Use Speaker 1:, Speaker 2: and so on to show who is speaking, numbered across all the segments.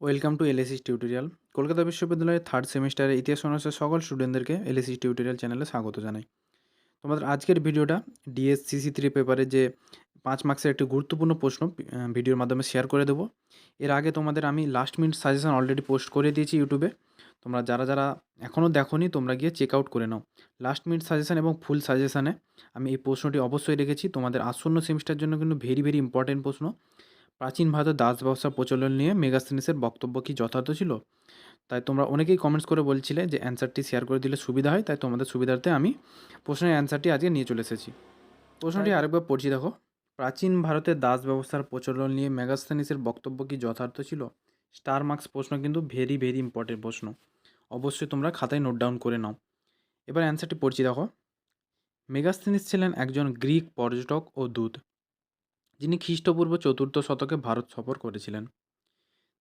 Speaker 1: Welcome to এলএসিস tutorial Kolkata বিশ্ববিদ্যালয়ের third সেমিস্টারের ইতিহাস অনার্সের সকল স্টুডেন্টদেরকে এলএসিস টিউটোরিয়াল চ্যানেলে স্বাগত জানাই। তোমাদের আজকের ভিডিওটা ডিএসসিসি থ্রি পেপারে যে পাঁচ মার্ক্সের একটি গুরুত্বপূর্ণ প্রশ্ন ভিডিওর মাধ্যমে শেয়ার করে দেবো। এর আগে তোমাদের আমি last minute suggestion already post করে দিয়েছি ইউটিউবে তোমরা যারা যারা এখনও দেখোনি, তোমরা গিয়ে চেক আউট করে নাও। লাস্ট মিনিট সাজেশান এবং ফুল সাজেশানে আমি এই প্রশ্নটি অবশ্যই রেখেছি। তোমাদের আসন্ন সেমিস্টার জন্য কিন্তু ভেরি ভেরি ইম্পর্টেন্ট প্রশ্ন। প্রাচীন ভারতের দাস ব্যবসা প্রচলন নিয়ে মেগাস্থেনিসের বক্তব্য কি যথার্থ ছিল? তাই তোমরা অনেকেই কমেন্টস করে বলছিলে যে অ্যান্সারটি শেয়ার করে দিলে সুবিধা হয় তাই তোমাদের সুবিধার্থে আমি প্রশ্নের অ্যান্সারটি আজকে নিয়ে চলে এসেছি। প্রশ্নটি আরেকবার পড়ছি দেখো। প্রাচীন ভারতের দাস ব্যবস্থার প্রচলন নিয়ে মেগাস্থেনিসের বক্তব্য কি যথার্থ ছিল? স্টার মার্কস প্রশ্ন কিন্তু ভেরি ভেরি ইম্পর্টেন্ট প্রশ্ন। অবশ্যই তোমরা খাতায় নোট ডাউন করে নাও। এবার অ্যান্সারটি পড়ছি দেখো। মেগাস্থেনিস ছিলেন একজন গ্রিক পর্যটক ও দূত। যিনি খ্রিস্টপূর্ব চতুর্থ শতকে ভারত সফর করেছিলেন।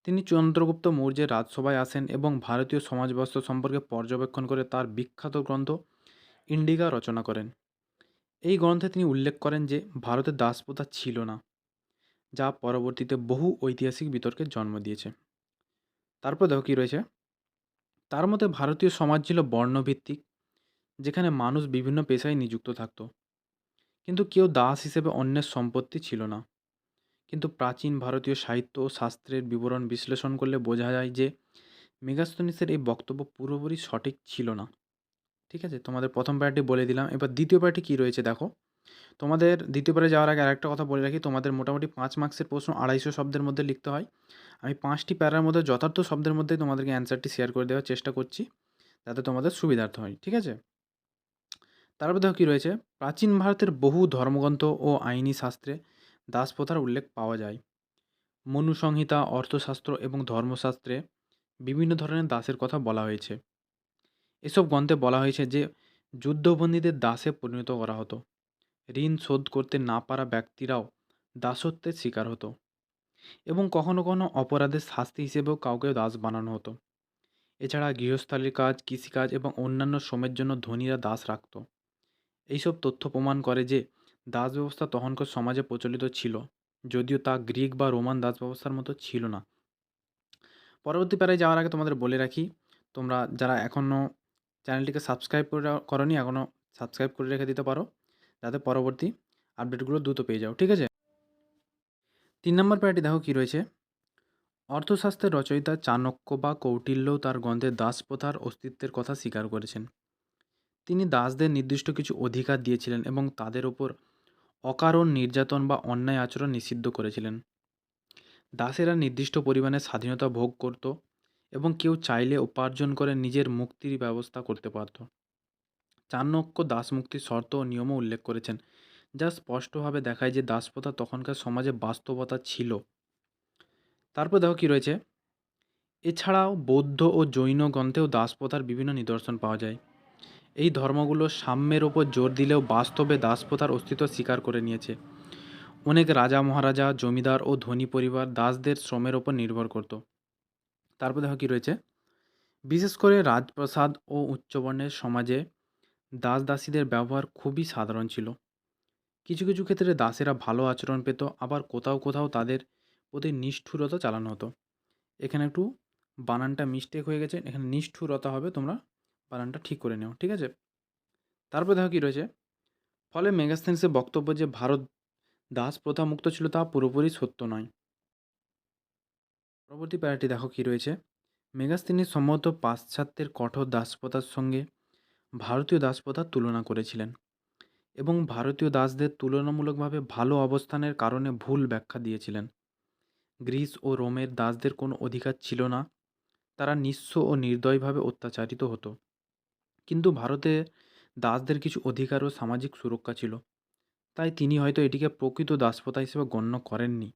Speaker 1: তিনি চন্দ্রগুপ্ত মৌর্যের রাজসভায় আসেন এবং ভারতীয় সমাজ ব্যবস্থা সম্পর্কে পর্যবেক্ষণ করে তার বিখ্যাত গ্রন্থ ইন্ডিকা রচনা করেন। এই গ্রন্থে তিনি উল্লেখ করেন যে, ভারতে দাসপ্রথা ছিল না, যা পরবর্তীতে বহু ঐতিহাসিক বিতর্কের জন্ম দিয়েছে। তারপর দেখো কী রয়েছে? তার মতে ভারতীয় সমাজ ছিল বর্ণভিত্তিক, যেখানে মানুষ বিভিন্ন পেশায় নিযুক্ত থাকত। কিন্তু কেউ দাস হিসেবে অন্যের সম্পত্তি ছিল না। কিন্তু প্রাচীন ভারতীয় সাহিত্য ও শাস্ত্রের বিবরণ বিশ্লেষণ করলে বোঝা যায় যে মেগাস্তনিসের এই বক্তব্য পুরোপুরি সঠিক ছিল না। ঠিক আছে? তোমাদের প্রথম প্যারাটি বলে দিলাম। এবার দ্বিতীয় প্যারাটি কী রয়েছে দেখো। তোমাদের দ্বিতীয় প্যারে যাওয়ার আগে আরেকটা কথা বলে রাখি। তোমাদের মোটামুটি পাঁচ মার্ক্সের প্রশ্ন আড়াইশো শব্দের মধ্যে লিখতে হয়। আমি পাঁচটি প্যারার মধ্যে যথার্থ শব্দের মধ্যেই তোমাদেরকে অ্যান্সারটি শেয়ার করে দেওয়ার চেষ্টা করছি। যাতে তোমাদের সুবিধার্থ হয়। ঠিক আছে? তারপর দেখো কী রয়েছে? প্রাচীন ভারতের বহু ধর্মগ্রন্থ ও আইনি শাস্ত্রে দাসপ্রথার উল্লেখ পাওয়া যায়। মনুসংহিতা, অর্থশাস্ত্র এবং ধর্মশাস্ত্রে বিভিন্ন ধরনের দাসের কথা বলা হয়েছে। এসব গ্রন্থে বলা হয়েছে যে, যুদ্ধবন্দীদের দাসে পরিণত করা হতো। ঋণ শোধ করতে না পারা ব্যক্তিরাও দাসত্বের শিকার হতো এবং কখনো কখনো অপরাধের শাস্তি হিসেবেও কাউকে দাস বানানো হতো। এছাড়া গৃহস্থালির কাজ, কৃষিকাজ এবং অন্যান্য শ্রমের জন্য ধনীরা দাস রাখত। এইসব তথ্য প্রমাণ করে যে দাস ব্যবস্থা তখনকার সমাজে প্রচলিত ছিল, যদিও তা গ্রিক বা রোমান দাস ব্যবস্থার মতো ছিল না। পরবর্তী প্যারায় যাওয়ার আগে তোমাদের বলে রাখি, তোমরা যারা এখনও চ্যানেলটিকে সাবস্ক্রাইব করে করনি এখনও সাবস্ক্রাইব করে রেখে দিতে পারো, যাতে পরবর্তী আপডেটগুলো দ্রুত পেয়ে যাও, ঠিক আছে? তিন নম্বর প্যারাটি দেখো কী রয়েছে। অর্থশাস্ত্রের রচয়িতা চাণক্য বা কৌটিল্যও তার গ্রন্থে দাস প্রথার অস্তিত্বের কথা স্বীকার করেছেন। তিনি দাসদের নির্দিষ্ট কিছু অধিকার দিয়েছিলেন এবং তাদের ওপর অকারণ নির্যাতন বা অন্যায় আচরণ নিষিদ্ধ করেছিলেন। দাসেরা নির্দিষ্ট পরিমাণে স্বাধীনতা ভোগ করত এবং কেউ চাইলে উপার্জন করে নিজের মুক্তির ব্যবস্থা করতে পারত। চাণক্য দাসমুক্তির শর্ত ও নিয়মও উল্লেখ করেছেন, যা স্পষ্টভাবে দেখায় যে দাসপ্রথা তখনকার সমাজে বাস্তবতা ছিল। তারপর দেখো কী রয়েছে। এছাড়াও বৌদ্ধ ও জৈন গ্রন্থেও দাসপ্রথার বিভিন্ন নিদর্শন পাওয়া যায়। এই ধর্মগুলো সাম্যের ওপর জোর দিলেও বাস্তবে দাসপ্রথার অস্তিত্ব স্বীকার করে নিয়েছে। অনেক রাজা, মহারাজা, জমিদার ও ধনী পরিবার দাসদের শ্রমের ওপর নির্ভর করত। তারপর দেখো কী রয়েছে? বিশেষ করে রাজপ্রাসাদ ও উচ্চবর্ণের সমাজে দাস দাসীদের ব্যবহার খুবই সাধারণ ছিল। কিছু কিছু ক্ষেত্রে দাসেরা ভালো আচরণ পেত, আবার কোথাও কোথাও তাদের প্রতি নিষ্ঠুরতা চালানো হতো। এখানে একটু বানানটা মিস্টেক হয়ে গেছে, এখানে নিষ্ঠুরতা হবে তোমরা বানানটা ঠিক করে নেও, ঠিক আছে? তারপর দেখো কী রয়েছে? ফলে মেগাস্থেন্সের বক্তব্য যে ভারত দাস প্রথা মুক্ত ছিল তা পুরোপুরি সত্য নয়। পরবর্তী প্যারাটি দেখো কী রয়েছে? মেগাস্থেনিস সম্ভবত পাশ্চাত্যের কঠোর দাসপ্রথার সঙ্গে ভারতীয় দাসপ্রথার তুলনা করেছিলেন এবং ভারতীয় দাসদের তুলনামূলকভাবে ভালো অবস্থানের কারণে ভুল ব্যাখ্যা দিয়েছিলেন। গ্রিস ও রোমের দাসদের কোনো অধিকার ছিল না, তারা নিঃস্ব ও নির্দয়ভাবে অত্যাচারিত হতো। কিন্তু ভারতে দাসদের কিছু অধিকার ও সামাজিক সুরক্ষা ছিল। তাই তিনি হয়তো এটিকে প্রকৃত দাসপ্রথা হিসেবে গণ্য করেননি।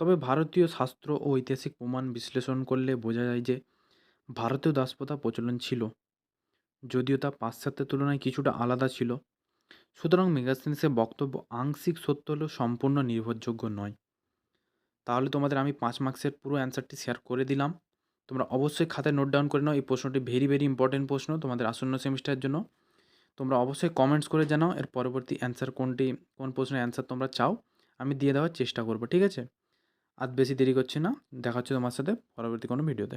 Speaker 1: তবে ভারতীয় শাস্ত্র ও ঐতিহাসিক প্রমাণ বিশ্লেষণ করলে বোঝা যায় যে ভারতীয় দাসপ্রথা প্রচলন ছিল। যদিও তা পাশ্চাত্যের তুলনায় কিছুটা আলাদা ছিল। সুতরাং মেগাস্থেনিসের বক্তব্য আংশিক সত্য হলেও সম্পূর্ণ নির্ভরযোগ্য নয়। তাহলে তোমাদের আমি পাঁচ মার্কসের পুরো অ্যান্সারটি শেয়ার করে দিলাম। তোমরা অবশ্যই খাতায় নোট ডাউন করে নাও। এই প্রশ্নটি ভেরি ভেরি ইম্পর্টেন্ট প্রশ্ন তোমাদের আসন্ন সেমিস্টারের জন্য। তোমরা অবশ্যই কমেন্টস করে জানাও, এর পরবর্তী অ্যান্সার কোনটি, কোন প্রশ্নের অ্যান্সার তোমরা চাও, আমি দিয়ে দেওয়ার চেষ্টা করব, ঠিক আছে? আর বেশি দেরি করছি না, দেখা হচ্ছে তোমার সাথে পরবর্তী কোনো ভিডিওতে